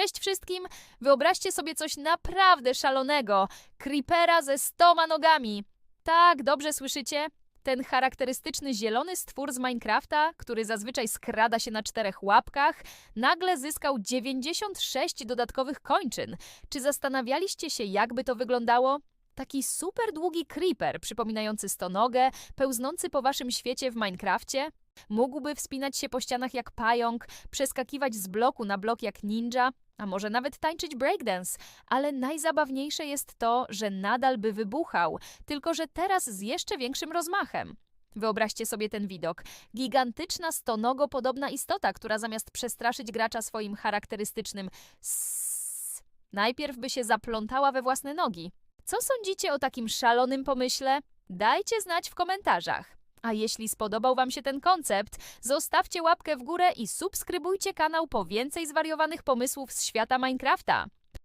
Cześć wszystkim! Wyobraźcie sobie coś naprawdę szalonego. Creepera ze stoma nogami. Tak, dobrze słyszycie? Ten charakterystyczny zielony stwór z Minecrafta, który zazwyczaj skrada się na czterech łapkach, nagle zyskał 96 dodatkowych kończyn. Czy zastanawialiście się, jakby to wyglądało? Taki super długi creeper, przypominający stonogę, pełznący po waszym świecie w Minecrafcie? Mógłby wspinać się po ścianach jak pająk, przeskakiwać z bloku na blok jak ninja, a może nawet tańczyć breakdance. Ale najzabawniejsze jest to, że nadal by wybuchał, tylko że teraz z jeszcze większym rozmachem. Wyobraźcie sobie ten widok. Gigantyczna stonogo podobna istota, która zamiast przestraszyć gracza swoim charakterystycznym sss, najpierw by się zaplątała we własne nogi. Co sądzicie o takim szalonym pomyśle? Dajcie znać w komentarzach. A jeśli spodobał Wam się ten koncept, zostawcie łapkę w górę i subskrybujcie kanał po więcej zwariowanych pomysłów z świata Minecrafta.